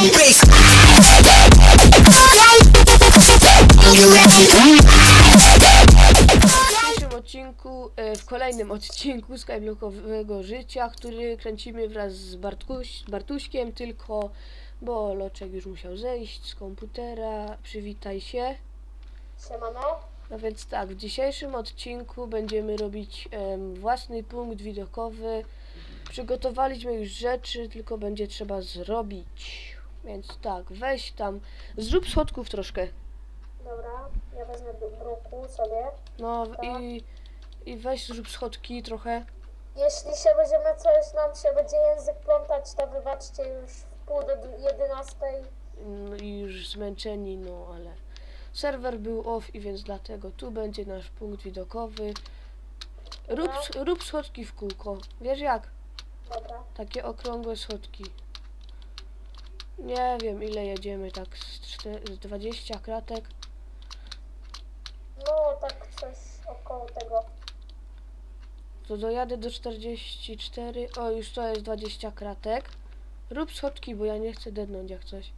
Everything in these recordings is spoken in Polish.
W dzisiejszym odcinku, e, w kolejnym odcinku Skyblockowego Życia, który kręcimy wraz z Bartkuś, Bartuśkiem, tylko bo Loczek już musiał zejść z komputera. Przywitaj się. Siemano. No więc tak, w dzisiejszym odcinku będziemy robić em, własny punkt widokowy. Przygotowaliśmy już rzeczy, tylko będzie trzeba zrobić. Więc tak, weź tam, zrób schodków troszkę. Dobra, ja wezmę do bruku sobie. No i, i weź zrób schodki trochę. Jeśli się będziemy coś, nam się będzie język plątać, to wybaczcie już w pół do jedenastej. No i już zmęczeni, no ale serwer był off i więc dlatego tu będzie nasz punkt widokowy. Rób, rób schodki w kółko. Wiesz jak? Dobra. Takie okrągłe schodki. Nie wiem ile jedziemy, tak z, czte- z 20 kratek. No, tak coś około tego. To dojadę do 44. O, już to jest 20 kratek. Rób schodki, bo ja nie chcę dednąć jak coś.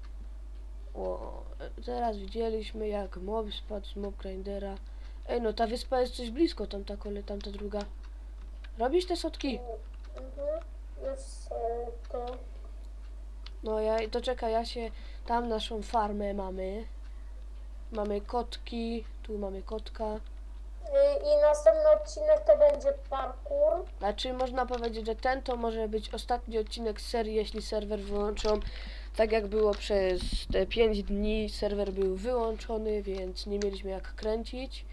O, e, teraz widzieliśmy jak mob spadł z mob grindera. Ej, no ta wyspa jest coś blisko, tam ta kole, tam ta druga. Robisz te schodki? Mhm. Już e, to. No ja, to czekaj, ja się, tam naszą farmę mamy. Mamy kotki, tu mamy kotka. I, następny odcinek to będzie parkour. Znaczy można powiedzieć, że ten to może być ostatni odcinek serii, jeśli serwer wyłączą. Tak jak było przez te 5 dni, serwer był wyłączony, więc nie mieliśmy jak kręcić.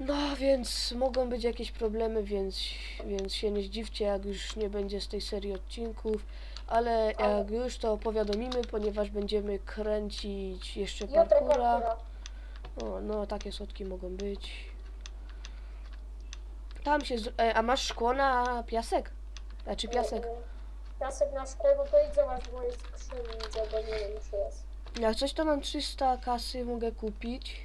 No więc mogą być jakieś problemy, więc, więc się nie zdziwcie, jak już nie będzie z tej serii odcinków. Ale jak już to powiadomimy, ponieważ będziemy kręcić jeszcze Jutro parkura. O, no takie słodkie mogą być. Tam się. Z... E, a masz szkło na piasek? Znaczy piasek. E, Piasek na szkło, no to idź zobacz w mojej skrzyni, widzę, bo nie wiem czy jest. Jak coś to mam 300 kasy, mogę kupić.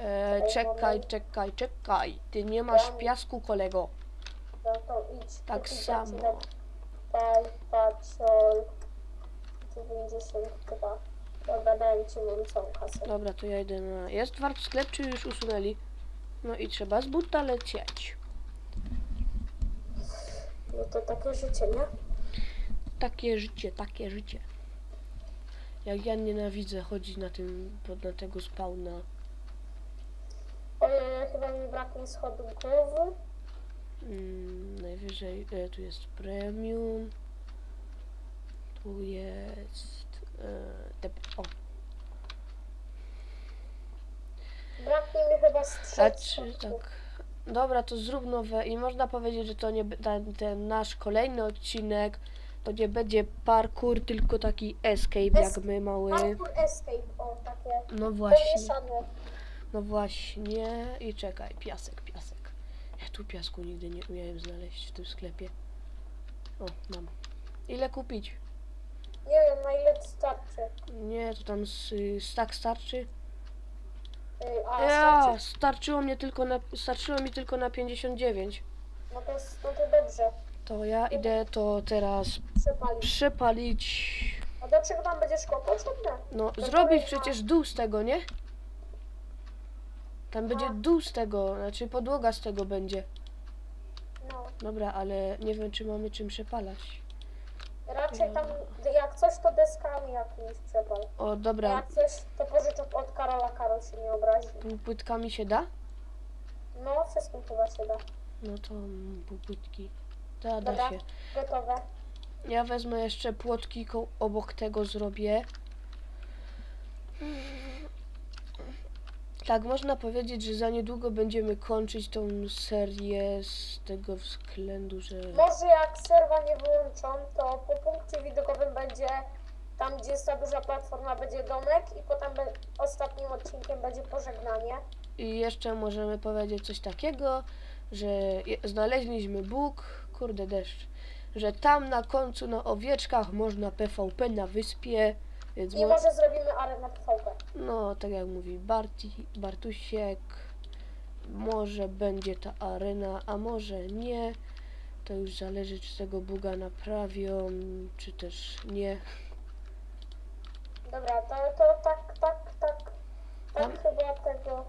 E, czekaj, czekaj, czekaj. Ty nie masz piasku, kolego. No to idź. Tak kupić samo. Paj, patrzol. 92. Dobra, dałem ci mam całą kasę. Dobra, to ja idę na. Jest warp sklep, czy już usunęli? No i trzeba z buta lecieć. No to takie życie, nie? Takie życie, takie życie. Jak ja nienawidzę chodzić na tym, pod na tego spawna. Ojej, chyba mi braknie schodów. Mm, najwyżej e, tu jest premium. Tu jest. E, te, o, Braknie mi chyba z trzech znaczy schodów. tak. Dobra, to zrób nowe i można powiedzieć, że to nie ten, ten nasz kolejny odcinek to nie będzie parkour, tylko taki escape jak Es- my mały. Parkour Escape, o takie No właśnie, pomieszane. no właśnie. I czekaj, piasek, piasek. Ja tu piasku nigdy nie umiałem znaleźć w tym sklepie. O, mam. Ile kupić? Nie wiem na ile starczy. Nie, to tam z, y, stack starczy. Ej, A, Ja, starczy. starczyło mnie tylko na, starczyło mi tylko na 59. No to, jest- no to dobrze. To ja idę to teraz Przepalić. przepalić. A do czego tam będzie szkło potrzebne? No, zrobić przecież dół z tego, nie? Tam będzie No. dół z tego, znaczy podłoga z tego będzie. No. Dobra, ale nie wiem, czy mamy czym przepalać. Raczej tam, jak coś, to deskami jakimiś przepal. O, dobra, jak coś, to pożyczę od Karola, Karol się nie obrazi. płytkami się da? No, wszystkim chyba się da. No to mm, płytki. Da, da Dobra, się. gotowe. Ja wezmę jeszcze płotki ko- obok tego zrobię. Tak, można powiedzieć, że za niedługo będziemy kończyć tą serię z tego względu, że... Może jak serwa nie wyłączą, to po punkcie widokowym będzie tam, gdzie jest ta duża platforma, będzie domek i potem be- ostatnim odcinkiem będzie pożegnanie. I jeszcze możemy powiedzieć coś takiego, że znaleźliśmy Bóg, kurde deszcz, że tam na końcu na owieczkach można PvP na wyspie, więc I mo- może zrobimy arenę PvP. no tak jak mówi Barti, Bartusiek, może będzie ta arena, a może nie. To już zależy czy tego buga naprawią, czy też nie. Dobra, to, to tak, tak, tak. Tak Tam? chyba tego.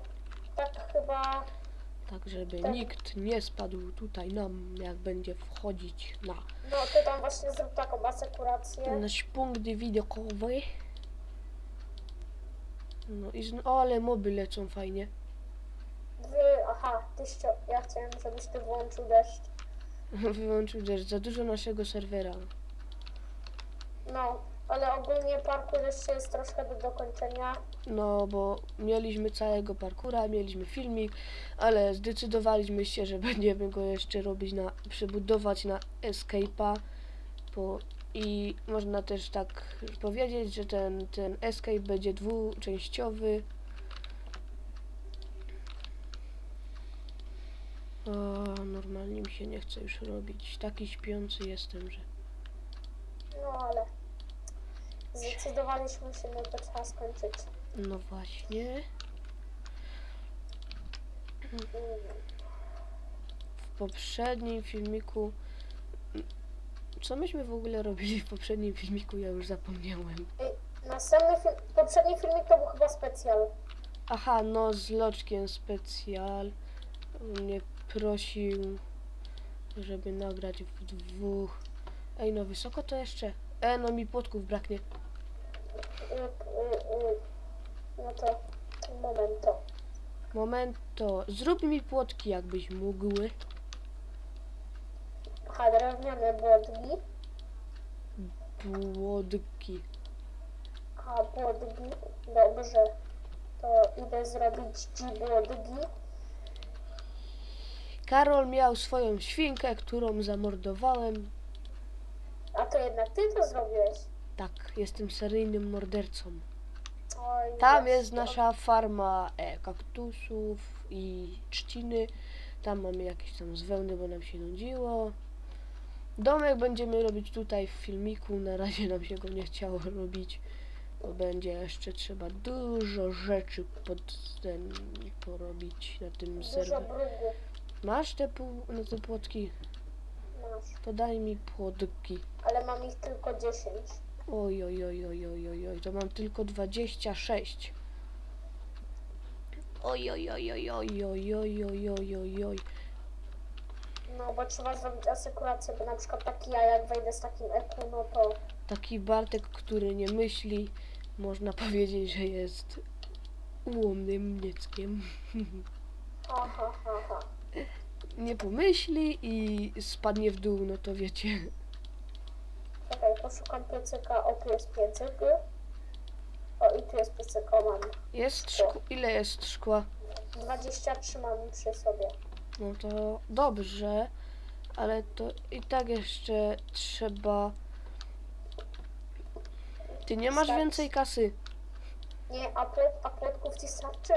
Tak chyba. Tak, żeby Tak. nikt nie spadł tutaj nam, jak będzie wchodzić na No to tam właśnie zrób taką asekurację. nasz punkt widokowy. No i zn- o, ale moby lecą fajnie. Wy, aha, ty ścio... Ja chciałem, żebyś ty włączył deszcz. Wyłączył deszcz, za dużo naszego serwera. No, ale ogólnie parkour jeszcze jest troszkę do dokończenia. No, bo mieliśmy całego parkura, mieliśmy filmik, ale zdecydowaliśmy się, że będziemy go jeszcze robić na, przebudować na Escape'a. Po, I można też tak powiedzieć, że ten, ten Escape będzie dwuczęściowy. O, normalnie mi się nie chce już robić. Taki śpiący jestem, że... No ale. Zdecydowaliśmy się, no to trzeba skończyć. No właśnie. W poprzednim filmiku. Co myśmy w ogóle robili w poprzednim filmiku? Ja już zapomniałem. Ej, Następny film, poprzedni filmik to był chyba specjal. Aha, no z Loczkiem specjal. Mnie prosił, żeby nagrać w dwóch. Ej, no wysoko to jeszcze. E, no mi płotków braknie. No to momento. Momento, zrób mi płotki, jakbyś mógł. Aha, drewniane błodgi. Płotki. A błodgi. Dobrze. To idę zrobić ci błodgi. Karol miał swoją świnkę, którą zamordowałem. A to jednak ty to zrobiłeś. Tak, jestem seryjnym mordercą. Oj, Tam jest to. nasza farma e, kaktusów i trzciny. Tam mamy jakieś tam z wełny, bo nam się nudziło. Domek będziemy robić tutaj w filmiku. Na razie nam się go nie chciało robić, bo będzie jeszcze trzeba dużo rzeczy pod ten porobić na tym Dużo serwerze. brudu Masz te, pół, no te płotki? masz. To daj mi płotki. Ale mam ich tylko 10. Oj, oj, oj, oj, oj, oj, oj, to mam tylko 26. Oj, oj, oj, oj, oj, oj, oj, oj, oj, oj, oj. No bo trzeba zrobić asekurację, bo na przykład taki ja jak wejdę z takim EQ, no to Taki Bartek, który nie myśli, można powiedzieć, że jest ułomnym dzieckiem. aha. Nie pomyśli i spadnie w dół, no to wiecie. Poszukam piecyka. O, tu jest piecyk. O, i tu jest. O, mam. Jest szkło, ile jest szkła? 23 mam przy sobie. No to dobrze, ale to i tak jeszcze trzeba... Ty nie masz Starczy. więcej kasy. Nie, a, płot, a płotków ci starczy?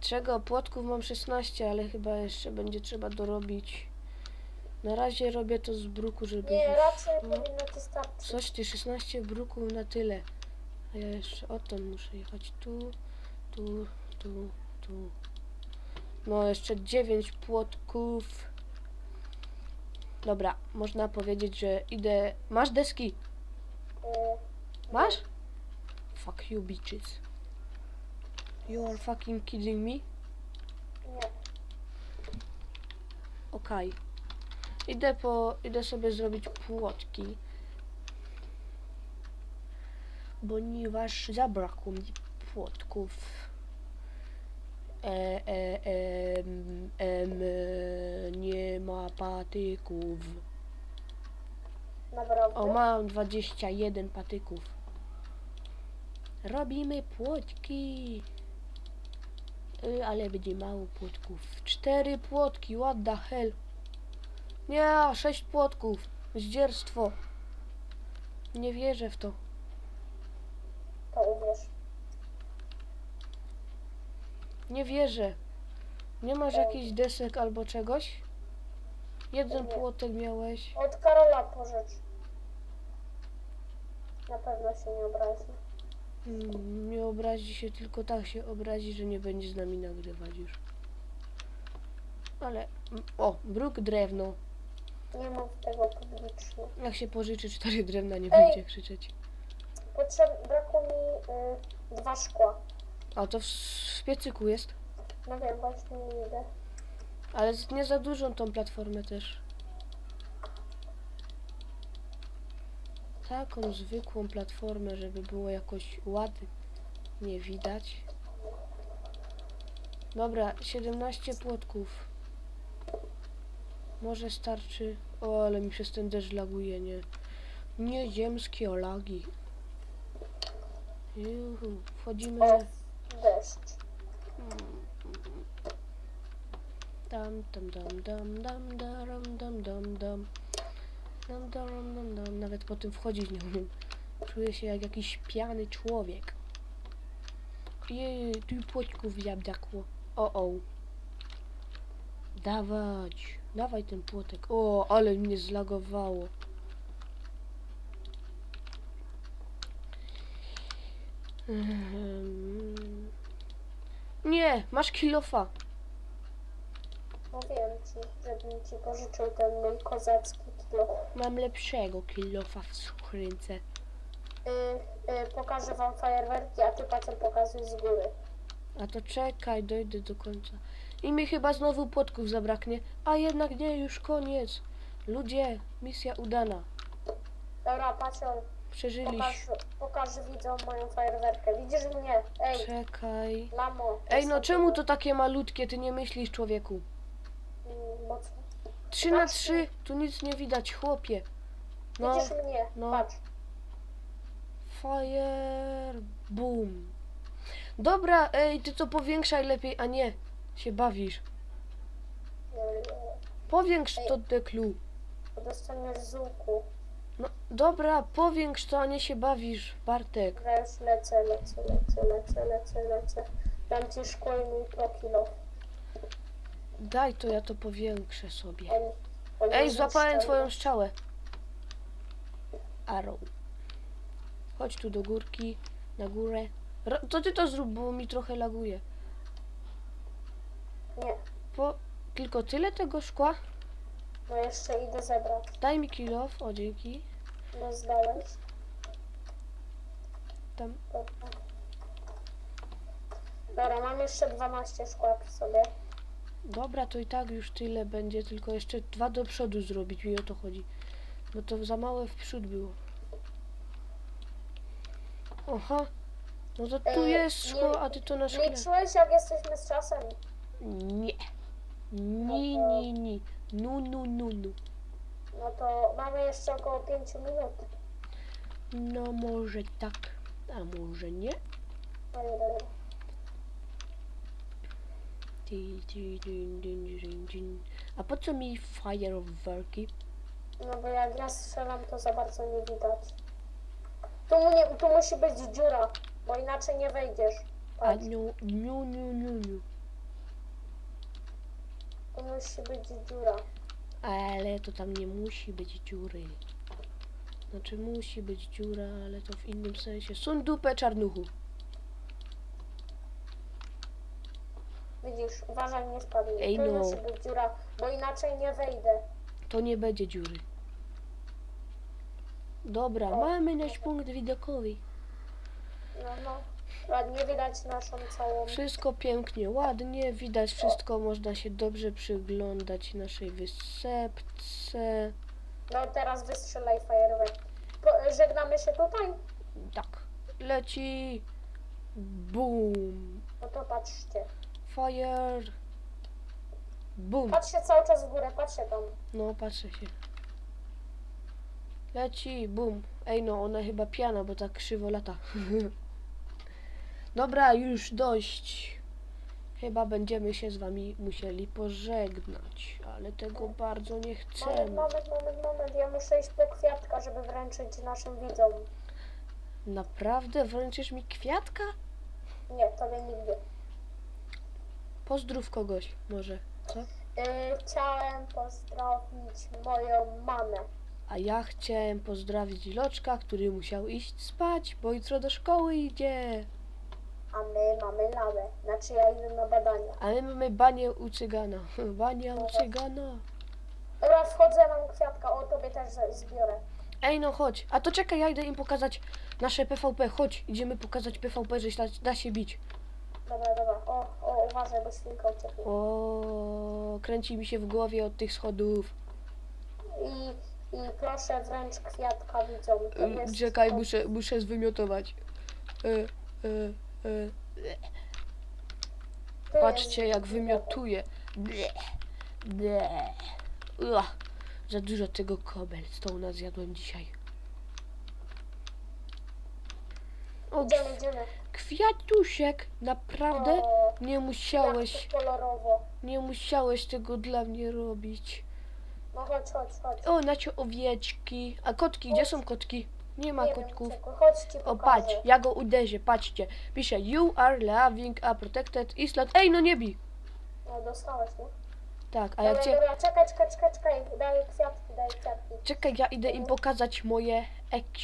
Czego? Płotków mam 16, ale chyba jeszcze będzie trzeba dorobić. Na razie robię to z bruku, żeby... Nie, raczej no. powinno ci starczyć. Coś ty, 16 bruków na tyle. A ja jeszcze o tam muszę jechać. Tu, tu, tu, tu. No, jeszcze 9 płotków. Dobra, można powiedzieć, że idę... Masz deski? Y, Masz? Fuck you, bitches. You are fucking kidding me? Nie. Okej. Idę po... Idę sobie zrobić płotki. Ponieważ zabrakło mi płotków. E, e, em, em, e, nie ma patyków. Naprawdę? O, mam 21 patyków. Robimy płotki. Y, ale będzie mało płotków. Cztery płotki, what the hell. Nie, sześć płotków. Zdzierstwo. Nie wierzę w to. To uwierz. Nie wierzę. Nie masz jakichś desek albo czegoś? Jeden Nie. płotek miałeś. Od Karola pożycz. Na pewno się nie obrazi. Mm, Nie obrazi się, tylko tak się obrazi, że nie będzie z nami nagrywać już. Ale, mm, o, bruk drewno. Nie mów tego publicznie. Jak się pożyczy cztery drewna, nie Ej. będzie krzyczeć. potrzeb... brakło mi y, dwa szkła. A to w, w piecyku jest. No wiem, właśnie nie idę. Ale z- nie za dużą tą platformę też. Taką zwykłą platformę, żeby było jakoś ładnie nie widać. Dobra, 17 płotków. Może starczy. O, ale mi przez ten deszcz laguje, nie. Nieziemskie olagi. Juhu, wchodzimy. O, deszcz. Dam, dam, dam, dam, dam, daram, dam, dam, dam. Dam, daram, dam, dam. Nawet po tym wchodzić nie umiem. Czuję się jak jakiś pijany człowiek. Jej, tu płoćków zabrakło. O, o. Dawać. Dawaj ten płotek. O, ale mnie zlagowało. Ehem. Nie, masz kilofa. Mówiłem ci, żebym ci pożyczył ten mój kozacki kilo. Mam lepszego kilofa w skrzynce. Y, y, pokażę wam fajerwerki, a ty potem pokazuj z góry. A to czekaj, dojdę do końca. I mi chyba znowu płotków zabraknie. A jednak nie, już koniec. Ludzie, misja udana. Dobra, patrzą, Przeżyliśmy. pokaż, pokaż widzom moją fajerwerkę. Widzisz mnie? Ej, Czekaj. mamo. Ej, no jestem czemu tu. to takie malutkie? Ty nie myślisz, człowieku. Mm, Bo co? 3 na 3 tu nic nie widać, chłopie. No, Widzisz mnie? no. Patrz. fire, boom. Dobra, ej, ty to powiększaj lepiej, a nie się bawisz. Powiększ to deklu. Dostaniesz z łuku. No dobra, powiększ to, a nie się bawisz, Bartek. Dobra, już lecę, lecę, lecę, lecę, lecę, lecę. Dam ci szkło i mój pro kilo. Daj to, ja to powiększę sobie. On, on Ej, jest złapałem twoją strzałę. Arrow. Chodź tu do górki, na górę. Ro to ty to zrób, bo mi trochę laguje. Nie, Po... Tylko tyle tego szkła? no jeszcze idę zebrać. Daj mi kilof, o dzięki. No zdałeś. Tam. Dobra. Dobra, mam jeszcze 12 szkła przy sobie. Dobra, to i tak już tyle będzie, tylko jeszcze dwa do przodu zrobić, mi o to chodzi. Bo to za małe w przód było. Oha. No to tu Ej, jest nie- szkło, a ty to na szkle. Liczyłeś jak jesteśmy z czasem? Nie. Ni, ni, ni. Nu, nu, nu, nu. No to mamy jeszcze około 5 minut. No może tak, a może nie. A po co mi fajerwerki? No bo jak ja strzelam, to za bardzo nie widać. Tu, mu nie, tu musi być dziura, bo inaczej nie wejdziesz. A Patrz, niu, niu, niu, niu, niu. Musi być dziura. Ale to tam nie musi być dziury. Znaczy musi być dziura, ale to w innym sensie. Sun dupę czarnuchu. Widzisz, uważaj, nie spadnij. Ej, tu no. musi być dziura, bo inaczej nie wejdę. To nie będzie dziury. Dobra, mamy nasz punkt widokowy. No, no. Ładnie widać naszą całą... Wszystko pięknie, ładnie, widać wszystko, można się dobrze przyglądać naszej wysepce. No teraz wystrzelaj fajerwerk. Po- Żegnamy się tutaj? Tak, leci. Boom. No to patrzcie. Fire. Boom. Patrzcie cały czas w górę, patrzcie tam. No, patrzę się. Leci, bum. Ej, no, ona chyba piana, bo tak krzywo lata. Dobra, już dość. Chyba będziemy się z wami musieli pożegnać, ale tego bardzo nie chcemy. moment, moment, moment. Ja muszę iść po kwiatka, żeby wręczyć naszym widzom. Naprawdę wręczysz mi kwiatka? Nie, tobie nigdy. Pozdrów kogoś, może, co? Yy, chciałem pozdrowić moją mamę. A ja chciałem pozdrowić Loczka, który musiał iść spać, bo jutro do szkoły idzie. A my mamy lamę. Znaczy ja idę na badania. A my mamy banię u cygana. Bania u cygana. Dobra, wchodzę, mam kwiatka. O, tobie też z- zbiorę. Ej, no chodź. A to czekaj, ja idę im pokazać nasze PvP. Chodź, idziemy pokazać PvP, że da, da się bić. Dobra, dobra. O, o, uważaj, bo świnka ucieknie. O, kręci mi się w głowie od tych schodów. I, I proszę wręcz kwiatka widzą. To E, jest Czekaj, to- muszę, muszę zwymiotować. E, e, to Patrzcie, jak wymiotuje. Ble, ble. Ua, za dużo tego cobblestone zjadłem dzisiaj. O, Idziemy, idziemy. kwiatusiek, naprawdę? Nie musiałeś, kolorowo. nie musiałeś tego dla mnie robić. No chodź, chodź, chodź. O, nacie owieczki. A kotki, gdzie są kotki? Nie ma Nie wiem, kotków. czego. Chodź ci O, patrz, ja go uderzę, patrzcie. Pisze, you are living a protected island. Ej, no nie bij. No dostałeś, nie? Tak, a Dobra, jak cię... dobra, czekaj, czekaj, czekaj, czekaj. Daję kwiatki, daję kwiatki. Czekaj, ja idę im pokazać moje EQ.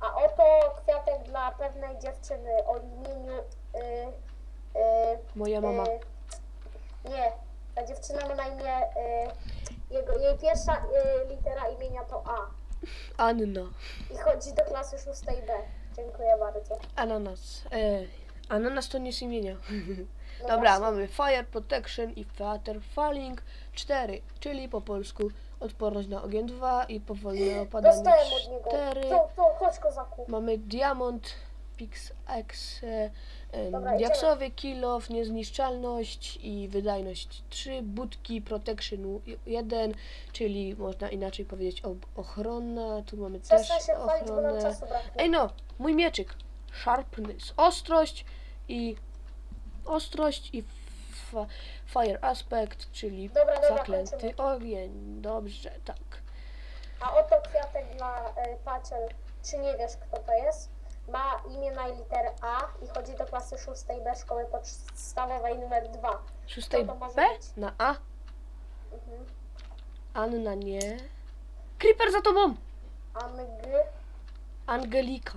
A oto kwiatek dla pewnej dziewczyny o imieniu... Y, y, Moja mama. y, nie, ta dziewczyna ma na imię... Y, jego, jej pierwsza y, litera imienia to A. Anna. I chodzi do klasy 6 B. Dziękuję bardzo. Ananas. E, ananas to nie z imienia. No Dobra, właśnie. mamy Fire Protection i Water Falling 4, czyli po polsku odporność na ogień 2 i powolne opadanie Dostałem od niego. 4. To, to, chodź kozaku. Mamy Diamond Pickaxe, e, e, Dobra, idziemy. diaksowy kilof, niezniszczalność i wydajność 3, budki Protection 1, czyli można inaczej powiedzieć ob- ochronna, tu mamy też Przestań się chwalić, bo nam ochronę. czasu brakuje. Ej no, mój mieczyk. Sharpness, ostrość i ostrość i fa- fire aspect, czyli Dobra, dobra, zaklęty kończymy. ogień. Dobrze, tak. A oto kwiatek dla y, Paciel. Czy nie wiesz, kto to jest? Ma imię na literę A i chodzi do klasy 6 B szkoły podstawowej numer 2. Szóstej to może B być? na A, Mhm. Anna nie. Creeper za tobą! Ang, Angelika.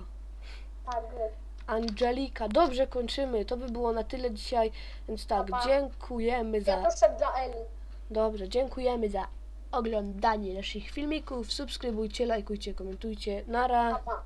Tag. Angelika. Dobrze, kończymy. To by było na tyle dzisiaj, więc tak, Pa, pa. dziękujemy za... Kwiatuszek dla Eli. Dobrze, dziękujemy za oglądanie naszych filmików. Subskrybujcie, lajkujcie, komentujcie. Nara. Pa, pa.